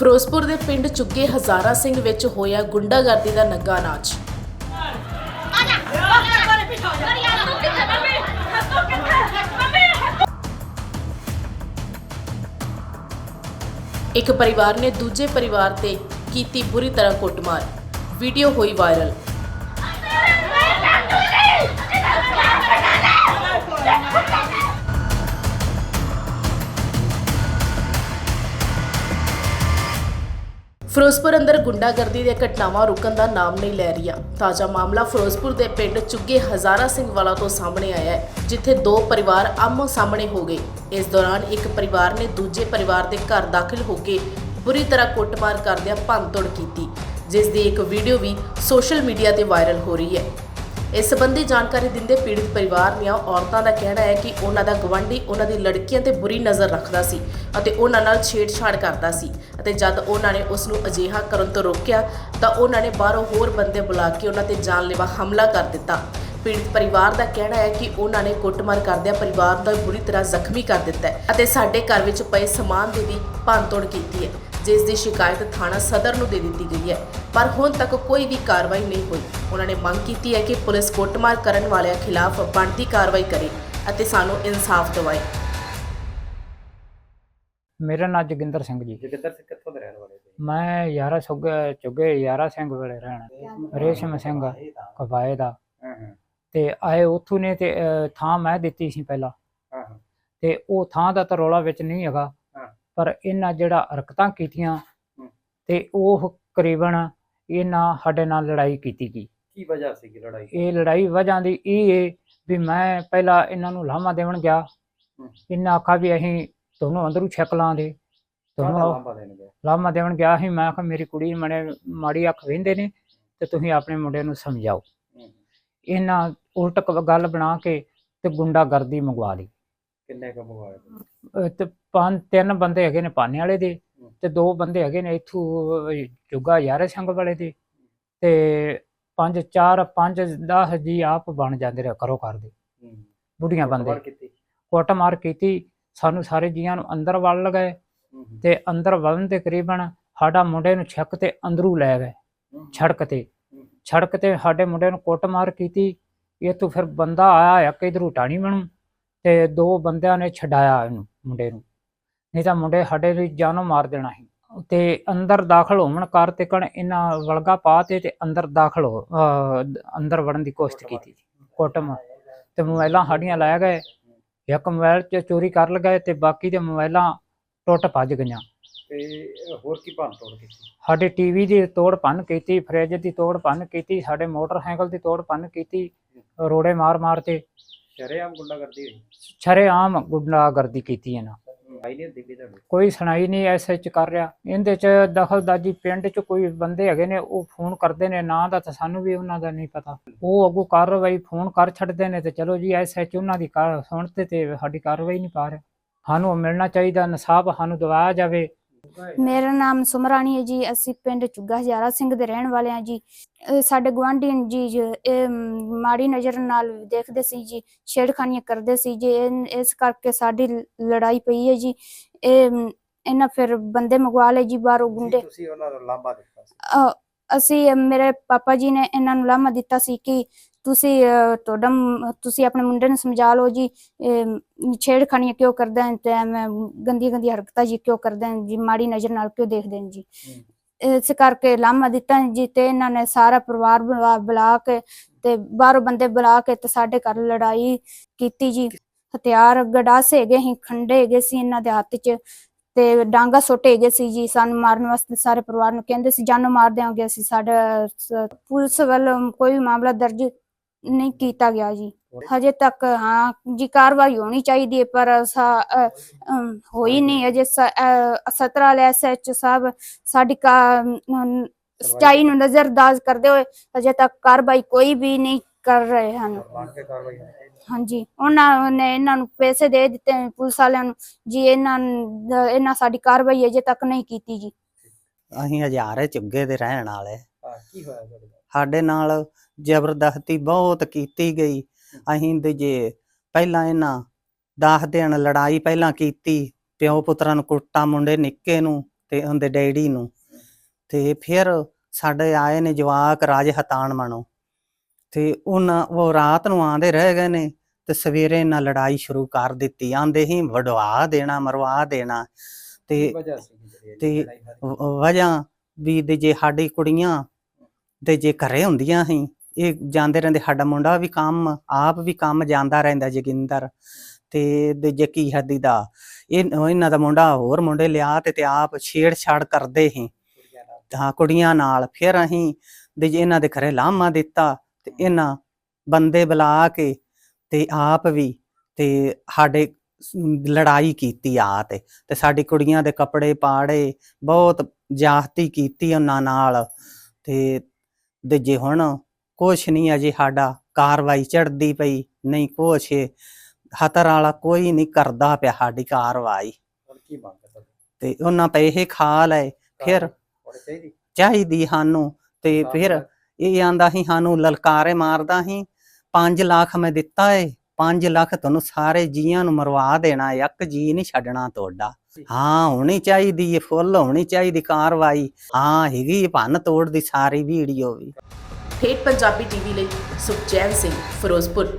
ਫਿਰੋਜ਼ਪੁਰ ਦੇ ਪਿੰਡ ਚੁੱਗੇ ਹਜ਼ਾਰਾ ਸਿੰਘ ਵਿੱਚ ਹੋਇਆ ਗੁੰਡਾਗਰਦੀ ਦਾ ਨੰਗਾ ਨਾਚ। ਇੱਕ ਪਰਿਵਾਰ ਨੇ ਦੂਜੇ ਪਰਿਵਾਰ ਤੇ ਕੀਤੀ ਬੁਰੀ ਤਰ੍ਹਾਂ ਕੁੱਟਮਾਰ। ਵੀਡੀਓ ਹੋਈ ਵਾਇਰਲ। ਫਿਰੋਜ਼ਪੁਰ ਅੰਦਰ ਗੁੰਡਾਗਰਦੀ ਦੀਆਂ ਘਟਨਾਵਾਂ ਰੁਕਣ ਦਾ ਨਾਮ ਨਹੀਂ ਲੈ ਰਹੀਆਂ। ਤਾਜ਼ਾ ਮਾਮਲਾ ਫਿਰੋਜ਼ਪੁਰ ਦੇ ਪਿੰਡ ਚੁੱਗੇ ਹਜ਼ਾਰਾ ਸਿੰਘ ਵਾਲਾ ਤੋਂ ਸਾਹਮਣੇ ਆਇਆ ਹੈ, ਜਿੱਥੇ ਦੋ ਪਰਿਵਾਰ ਆਮੋ ਸਾਹਮਣੇ ਹੋ ਗਏ। ਇਸ ਦੌਰਾਨ ਇੱਕ ਪਰਿਵਾਰ ਨੇ ਦੂਜੇ ਪਰਿਵਾਰ ਦੇ ਘਰ ਦਾਖਲ ਹੋ ਕੇ ਬੁਰੀ ਤਰ੍ਹਾਂ ਕੁੱਟਮਾਰ ਕਰਦਿਆਂ ਭੰਨਤੋੜ ਕੀਤੀ ਜਿਸ ਦੀ ਇੱਕ ਵੀਡੀਓ ਵੀ ਸੋਸ਼ਲ ਮੀਡੀਆ ਤੇ ਵਾਇਰਲ ਹੋ ਰਹੀ ਹੈ। ਇਸ ਸੰਬੰਧੀ ਜਾਣਕਾਰੀ ਦਿੰਦੇ ਪੀੜਿਤ ਪਰਿਵਾਰ ਦੀਆਂ ਔਰਤਾਂ ਦਾ ਕਹਿਣਾ ਹੈ ਕਿ ਉਹਨਾਂ ਦਾ ਗਵੰਡੀ ਉਹਨਾਂ ਦੀ ਲੜਕੀਆਂ ਤੇ ਬੁਰੀ ਨਜ਼ਰ ਰੱਖਦਾ ਸੀ ਅਤੇ ਉਹਨਾਂ ਨਾਲ ਛੇੜਛਾੜ ਕਰਦਾ ਸੀ ਅਤੇ ਜਦ ਉਹਨਾਂ ਨੇ ਉਸ ਨੂੰ ਅਜਿਹਾ ਕਰਨ ਤੋਂ ਰੋਕਿਆ ਤਾਂ ਉਹਨਾਂ ਨੇ ਬਾਹਰੋਂ ਹੋਰ ਬੰਦੇ ਬੁਲਾ ਕੇ ਉਹਨਾਂ ਤੇ ਜਾਨਲੇਵਾ ਹਮਲਾ ਕਰ ਦਿੱਤਾ। ਪੀੜਤ ਪਰਿਵਾਰ ਦਾ ਕਹਿਣਾ ਹੈ ਕਿ ਉਹਨਾਂ ਨੇ ਕੁੱਟਮਾਰ ਕਰਦਿਆਂ ਪਰਿਵਾਰ ਦਾ ਬੁਰੀ ਤਰ੍ਹਾਂ ਜ਼ਖਮੀ ਕਰ ਦਿੱਤਾ ਅਤੇ ਸਾਡੇ ਘਰ ਵਿੱਚ ਪਏ ਸਮਾਨ ਦੀ ਵੀ ਭੰਨਤੋੜ ਕੀਤੀ ਹੈ। ਜਿਸ ਦੀ ਸ਼ਿਕਾਇਤ ਥਾਣਾ ਸਦਰ ਨੂੰ ਦੇ ਦਿੱਤੀ ਗਈ ਹੈ। ਪਰ ਹੁਣ ਤੱਕ ਕੋਈ ਵੀ ਕਾਰਵਾਈ ਨਹੀਂ ਹੋਈ। ਉਹਨਾਂ ਨੇ ਮੰਗ ਕੀਤੀ ਹੈ ਕਿ ਪੁਲਿਸ ਕੁੱਟਮਾਰ ਕਰਨ ਵਾਲਿਆਂ ਖਿਲਾਫ ਬਣਦੀ ਕਾਰਵਾਈ ਕਰੇ ਅਤੇ ਸਾਨੂੰ ਇਨਸਾਫ ਦਿਵਾਏ। ਮੇਰਾ ਨਾਮ ਜੋਗਿੰਦਰ ਸਿੰਘ ਜੀ। ਜਗਿੰਦਰ ਸਿੰਘ ਕਿੱਥੋਂ ਦੇ ਰਹਿਣ ਵਾਲੇ ਸੀ ਮੈਂ ਯਾਰਾ ਸੁੱਗੇ ਚੁੱਗੇ ਯਾਰਾ ਸਿੰਘ ਵੇਲੇ ਰਹਿਣਾ। ਰੇਸ਼ਮ ਸਿੰਘ ਕਵਾਏ ਦਾ। ਤੇ ਆਏ ਉੱਥੋਂ ਨੇ ਤੇ ਥਾਂ ਮੈਂ ਦਿੱਤੀ ਸੀ ਪਹਿਲਾਂ। ਤੇ ਉਹ ਥਾਂ ਦਾ ਤਾਂ ਰੌਲਾ ਵਿੱਚ ਨਹੀਂ ਹੈਗਾ। ਪਰ ਇਹਨਾਂ ਜਿਹੜਾ ਹਰਕਤਾਂ ਕੀਤੀਆਂ। ਤੇ ਉਹ ਕਰੀਬਨ ਇਹਨਾਂ ਸਾਡੇ ਨਾਲ ਲੜਾਈ ਕੀਤੀ ਗਈ। ਕੀ ਵਜ੍ਹਾ ਸੀ ਲੜਾਈ? ਇਹ ਲੜਾਈ ਵਜ੍ਹਾ ਦੀ ਇਹ ਹੈ ਵੀ ਮੈਂ ਪਹਿਲਾਂ ਇਹਨਾਂ ਨੂੰ ਲਾਮਾ ਦੇਵਣ ਗਿਆ। ਇਹਨਾਂ ਆਖਾ ਵੀ ਅਸੀਂ ਤੁਹਾਨੂੰ ਅੰਦਰੋਂ ਛਕ ਲਾਂਦੇ ਤੁਹਾਨੂੰ ਲਾਮਾ ਦੇਵਣ ਗਿਆ ਸੀ। ਮੈਂ ਕਿਹਾ ਮੇਰੀ ਕੁੜੀ ਮਨੇ ਮਾੜੀ ਅੱਖ ਵੇਂਦੇ ਨੇ ਤੇ ਤੁਸੀਂ ਆਪਣੇ ਮੁੰਡੇ ਨੂੰ ਸਮਝਾਓ। ਇਹਨਾਂ ਉਲਟ ਗੱਲ ਬਣਾ ਕੇ ਤੇ ਗੁੰਡਾਗਰਦੀ ਮੰਗਵਾ ਲਈ। ਕਿੰਨੇ ਕੁ ਮੰਗਵਾਏ? ਤੇ ਪੰਜ ਤਿੰਨ ਬੰਦੇ ਹੈਗੇ ਨੇ ਪਾਨੇ ਵਾਲੇ ਦੇ। ਤੇ ਦੋ ਬੰਦੇ ਹੈਗੇ ਨੇ ਇਥੋਂ ਜੁਗਾ ਯਾਰੇ ਸਿੰਘ ਵਾਲੇ ਦੇ। ਤੇ ਪੰਜ ਚਾਰ ਪੰਜ 10 ਜੀ ਆਪ ਬਣ ਜਾਂਦੇ ਰਹੇ ਕਰੋ ਕਰਦੇ ਬੁੱਢੀਆਂ ਬੰਦੇ। ਕੁੱਟਮਾਰ ਕੀਤੀ। ਸਾਨੂੰ ਸਾਰੇ ਜੀਆਂ ਨੂੰ ਅੰਦਰ ਵੜ ਲਗਾਏ। ਤੇ ਅੰਦਰ ਵੜਨ ਦੇ ਕਰੀਬਨ ਸਾਡਾ ਮੁੰਡੇ ਨੂੰ ਛੱਕ ਤੇ ਅੰਦਰੂ ਲੈ ਗਏ। ਛੜਕ ਤੇ। ਛੜਕ ਤੇ ਸਾਡੇ ਮੁੰਡੇ ਨੂੰ ਕੁੱਟਮਾਰ ਕੀਤੀ। ਇਹ ਤੋਂ ਫਿਰ ਬੰਦਾ ਆਇਆ ਇੱਕ ਇਧਰੋਂ ਟਾਣੀ ਬਣੂ। ਤੇ ਦੋ ਬੰਦਿਆਂ ਨੇ ਛਡਾਇਆ ਇਹਨੂੰ ਮੁੰਡੇ ਨੂੰ। ਨਹੀਂ ਤਾਂ ਮੁੰਡੇ ਸਾਡੇ ਲਈ ਜਾਨੋਂ ਮਾਰ ਦੇਣਾ ਸੀ। ਤੇ ਅੰਦਰ ਦਾਖਲ ਹੋਣ ਕਾਰ ਤੇ ਕਣ ਇਹਨਾਂ ਵਲਗਾ ਪਾ ਤੇ ਤੇ ਅੰਦਰ ਦਾਖਲ ਹੋ ਅੰਦਰ ਵੜਨ ਦੀ ਕੋਸ਼ਿਸ਼ ਕੀਤੀ। ਕੁੱਟਮਾਰ ਤੇ ਮੋਬਾਈਲਾਂ ਸਾਡੀਆਂ ਲੈ ਗਏ। ਇੱਕ ਮੋਬਾਈਲ ਚ ਚੋਰੀ ਕਰ ਲਗਾਏ ਤੇ ਬਾਕੀ ਦੇ ਮੋਬਾਈਲਾਂ ਟੁੱਟ ਭੱਜ ਗਈਆਂ। ਤੇ ਹੋਰ ਕੀ ਭੰਨ ਤੋੜ ਕੀਤੀ? ਸਾਡੇ ਟੀਵੀ ਦੀ ਤੋੜ ਭੰਨ ਕੀਤੀ ਫਰਿੱਜ ਦੀ ਤੋੜ ਭੰਨ ਕੀਤੀ ਸਾਡੇ ਮੋਟਰਸਾਈਕਲ ਦੀ ਤੋੜ ਭੰਨ ਕੀਤੀ ਰੋੜੇ ਮਾਰ ਮਾਰ ਤੇ ਸ਼ਰੇਆਮ ਗੁੰਡਾਗਰਦੀ ਹੋਈ। ਸ਼ਰੇਆਮ ਗੁੰਡਾਗਰਦੀ ਕੀਤੀ ਇਹਨਾਂ। ਆਈ ਨਹੀਂ ਦਿੱਲੀ ਤੁਹਾਡੇ ਕੋਈ ਸੁਣਾਈ ਨਹੀਂ, ਐਸੇ ਚ ਕਰ ਰਿਹਾ। ਇਹਦੇ ਚ ਦਖਲਦਾਜੀ ਪਿੰਡ ਚ ਕੋਈ ਬੰਦੇ ਹੈਗੇ ਨੇ, ਉਹ ਫੋਨ ਕਰਦੇ ਨੇ, ਨਾਂ ਦਾ ਤਾਂ ਸਾਨੂੰ ਵੀ ਉਹਨਾਂ ਦਾ ਨਹੀਂ ਪਤਾ। ਉਹ ਅੱਗੋਂ ਕਾਰਵਾਈ ਫੋਨ ਕਰ ਛੱਡਦੇ ਨੇ ਤੇ ਚਲੋ ਜੀ, ਐਸੇ ਚ ਉਹਨਾਂ ਦੀ ਸੁਣ ਤੇ ਤੇ ਸਾਡੀ ਕਾਰਵਾਈ ਨਹੀਂ ਪਾ ਰਿਹਾ। ਸਾਨੂੰ ਮਿਲਣਾ ਚਾਹੀਦਾ ਇਨਸਾਫ ਸਾਨੂੰ ਦਿਵਾਇਆ ਜਾਵੇ। ਮੇਰਾ ਨਾਮ ਸੁਮਰਾਣੀ ਹੈ ਜੀ ਅਸੀਂ ਪਿੰਡ ਚੁੱਗਾ ਹਜ਼ਾਰਾ ਸਿੰਘ ਦੇ ਰਹਿਣ ਵਾਲੇ ਹਾਂ ਜੀ। ਇਹ ਸਾਡੇ ਗੁਆਂਢੀ ਜੀ ਜ- ਇਹ ਮ, ਮਾੜੀ ਨਜ਼ਰ ਨਾਲ ਦੇਖਦੇ ਸੀ ਜੀ ਛੇੜਖਾਨੀਆਂ ਕਰਦੇ ਸੀ ਜੀ ਇਨ- ਇਸ ਕਰਕੇ ਸਾਡੀ ਲ- ਲੜਾਈ ਪਈ ਹੈ ਜੀ। ਇਹ ਮ, ਇਹਨਾਂ ਫਿਰ ਬੰਦੇ ਮੰਗਵਾ ਲਏ ਜੀ ਬਾਹਰੋਂ ਗੁੰਡੇ। ਤੁਸੀਂ ਉਹਨਾਂ ਨੂੰ ਲਾਂਭਾ ਦਿੱਤਾ ਸੀ। ਅ, ਅਸੀਂ ਮੇਰੇ ਪਾਪਾ ਜੀ ਨੇ ਇਹਨਾਂ ਨੂੰ ਲਾਮਾ ਦਿੱਤਾ ਸੀ ਕਿ ਤੁਸੀਂ ਤੁਹਾਡਾ ਮ- ਤੁਸੀਂ ਆਪਣੇ ਮੁੰਡੇ ਨੂੰ ਸਮਝਾ ਲਓ ਜੀ ਇਹ ਛੇੜਖਾਨੀਆਂ ਕਿਉਂ ਕਰਦੇ ਨੇ ਤੇ ਐਵੇਂ ਗੰਦੀਆਂ ਗੰਦੀਆਂ ਹਰਕਤਾਂ ਜੀ ਕਿਉਂ ਕਰਦੇ ਨੇ ਜੀ ਮਾੜੀ ਨਜ਼ਰ ਨਾਲ ਕਿਉਂ ਦੇਖਦੇ ਨੇ ਜੀ ਹੂੰ। ਇਸ ਕਰਕੇ ਲਾਮਾ ਦਿੱਤਾ ਜੀ ਤੇ ਇਹਨਾਂ ਨੇ ਸਾਰਾ ਪਰਿਵਾਰ ਬੁਲਾ ਕੇ ਤੇ ਬਾਹਰੋਂ ਬੰਦੇ ਬੁਲਾ ਕੇ ਤੇ ਸਾਡੇ ਘਰ ਲੜਾਈ ਕੀਤੀ ਜੀ ਹਥਿਆਰ ਗਡਾਸੇ ਹੈਗੇ ਸੀ ਖੰਡੇ ਹੈਗੇ ਸੀ ਇਹਨਾਂ ਦੇ ਹੱਥ 'ਚ ਤੇ ਡਾਂਗਾ ਸੁੱਟੇ ਗਏ ਸੀ ਜੀ ਸਾਨੂੰ ਮਾਰਨ ਵਾਸਤੇ ਸਾਰੇ ਪਰਿਵਾਰ ਨੂੰ ਕਹਿੰਦੇ ਸੀ ਜਾਨੋਂ ਮਾਰ ਦਿਆਂਗੇ ਅਸੀਂ ਸਾਡਾ ਪੁਲਿਸ ਵੱਲੋਂ ਕੋਈ ਮਾਮਲਾ ਦਰਜ ਨਹੀਂ ਕੀਤਾ ਗਿਆ ਜੀ। ਹਜੇ ਤੱਕ ਹਾਂ ਜੀ ਕਾਰਵਾਈ ਹੋਣੀ ਚਾਹੀਦੀ ਹੈ ਪਰ ਸਾ- ਅ, ਅਮ, ਹੋਈ ਨਹੀਂ। ਅਜੇ ਸਤਰਾ ਵਾਲੇ ਐਸਐਚ ਸਾਹਿਬ ਸਾਡੀ ਕਾ- ਅਮ, ਸੱਚਾਈ ਨੂੰ ਨਜ਼ਰਅੰਦਾਜ਼ ਕਰਦੇ ਹੋਏ ਅਜੇ ਤੱਕ ਕਾਰਵਾਈ ਕੋਈ ਵੀ ਨਹੀਂ ਕਰ ਰਹੇ ਹਨ। ਕੇ ਕਾਰਵਾਈ ਹੋਣੀ ਚਾਹੀਦੀ ਹਾਂਜੀ। ਉਹਨਾਂ ਨੇ ਇਹਨਾਂ ਨੂੰ ਪੈਸੇ ਦੇ ਦਿੱਤੇ ਨੇ ਪੁਲਿਸ ਵਾਲਿਆਂ ਨੂੰ। ਜੀ ਇਹਨਾਂ ਨੂੰ- ਇਹਨਾਂ ਸਾਡੀ ਕਾਰਵਾਈ ਅਜੇ ਤੱਕ ਨਹੀਂ ਕੀਤੀ ਜੀ। ਅਸੀਂ ਹਜ਼ਾਰੇ ਚੁੱਗੇ ਦੇ ਰਹਿਣ ਵਾਲੇ। ਹਾਂ ਕੀ ਹੋਇਆ ਤੁਹਾਡੇ ਨਾਲ? ਸਾਡੇ ਨਾਲ ਜ਼ਬਰਦਸਤੀ ਬਹੁਤ ਕੀਤੀ ਗਈ। ਅਸੀਂ ਤੇ ਜੇ ਪਹਿਲਾਂ ਇਹਨਾਂ ਦਸ ਦਿਨ ਲੜਾਈ ਪਹਿਲਾਂ ਕੀਤੀ ਪਿਓ ਪੁੱਤਰਾਂ ਨੂੰ ਕੁੱਟਾ ਮੁੰਡੇ ਨਿੱਕੇ ਨੂੰ ਤੇ ਉਹਦੇ ਡੈਡੀ ਨੂੰ। ਤੇ ਫਿਰ ਸਾਡੇ ਆਏ ਨੇ ਜਵਾਕ ਰਾਜ ਹਤਾਨ ਮਣੋ। ਤੇ ਉਹਨਾਂ ਉਹ ਰਾਤ ਨੂੰ ਆਂਦੇ ਰਹਿ ਗਏ ਨੇ ਤੇ ਸਵੇਰੇ ਨਾਲ ਲੜਾਈ ਸ਼ੁਰੂ ਕਰ ਦਿੱਤੀ। ਆਂਦੇ ਹੀ ਵਡਵਾ ਦੇਣਾ ਮਰਵਾ ਦੇਣਾ। ਤੇ ਤੇ ਵਜ੍ਹਾ ਵੀ ਦੇ ਜੇ ਸਾਡੀ ਕੁੜੀਆਂ ਤੇ ਜੇ ਘਰੇ ਹੁੰਦੀਆਂ ਸੀ, ਇਹ ਜਾਂਦੇ ਰਹਿੰਦੇ, ਸਾਡਾ ਮੁੰਡਾ ਵੀ ਕੰਮ, ਆਪ ਵੀ ਕੰਮ ਜਾਂਦਾ ਰਹਿੰਦਾ ਜੋਗਿੰਦਰ। ਤੇ ਦੇ ਕੀ ਹੱਦੀ ਦਾ, ਇਹ ਇਹਨਾਂ ਦਾ ਮੁੰਡਾ ਹੋਰ ਮੁੰਡੇ ਲਿਆ ਤੇ ਤੇ ਆਪ ਛੇੜਛਾੜ ਕਰਦੇ ਸੀ। ਨਾਲ ਹਾਂ, ਕੁੜੀਆਂ ਨਾਲ ਫਿਰ ਅਸੀਂ ਦੇ ਇਹਨਾਂ ਦੇ ਘਰੇ ਲਾਮਾ ਦਿੱਤਾ ਤੇ ਇਹਨਾਂ ਬੰਦੇ ਬੁਲਾ ਕੇ ਤੇ ਆਪ ਵੀ ਤੇ ਸਾਡੇ ਲੜਾਈ ਕੀਤੀ ਆ ਤੇ। ਤੇ ਸਾਡੀ ਕੁੜੀਆਂ ਦੇ ਕੱਪੜੇ ਪਾੜੇ, ਬਹੁਤ ਜਾਹਤੀ ਕੀਤੀ ਉਹਨਾਂ ਨਾਲ। ਤੇ ਦੇ ਜੇ ਹੁਣ ਕੁਛ ਨਹੀਂ ਅਜੇ ਸਾਡਾ ਕਾਰਵਾਈ ਚੜਦੀ ਪਈ ਨਹੀਂ ਕੁਛ ਹਤਰ ਵਾਲਾ ਕੋਈ ਨਹੀਂ ਕਰਦਾ ਪਿਆ ਸਾਡੀ ਕਾਰਵਾਈ। ਹੁਣ ਕੀ ਮੰਗ ਕਰਦੇ ਤੇ ਉਹਨਾਂ ਪੈਸੇ ਖਾ ਲਏ ਫਿਰ ਹੋਣੀ ਚਾਹੀਦੀ? ਚਾਹੀਦੀ ਸਾਨੂੰ ਤੇ ਫਿਰ ਇਹ ਆਂਦਾ ਸੀ ਸਾਨੂੰ ਲਲਕਾਰੇ ਮਾਰਦਾ ਸੀ 5 ਲੱਖ ਮੈਂ ਦਿੱਤਾ ਏ। 5 ਲੱਖ ਤੁਹਾਨੂੰ ਸਾਰੇ ਜੀਆਂ ਨੂੰ ਮਰਵਾ ਦੇਣਾ ਇੱਕ ਜੀ ਨਹੀਂ ਛੱਡਣਾ ਤੁਹਾਡਾ। ਹਾਂ ਹੋਣੀ ਚਾਹੀਦੀ ਏ ਫੁੱਲ ਹੋਣੀ ਚਾਹੀਦੀ ਕਾਰਵਾਈ। ਹਾਂ ਹੈਗੀ ਭੰਨ ਤੋੜ ਦੀ ਸਾਰੀ ਵੀਡੀਓ ਵੀ। ਠੇਠ ਪੰਜਾਬੀ ਟੀਵੀ ਲਈ ਸੁਖਚੈਨ ਸਿੰਘ ਫਿਰੋਜ਼ਪੁਰ।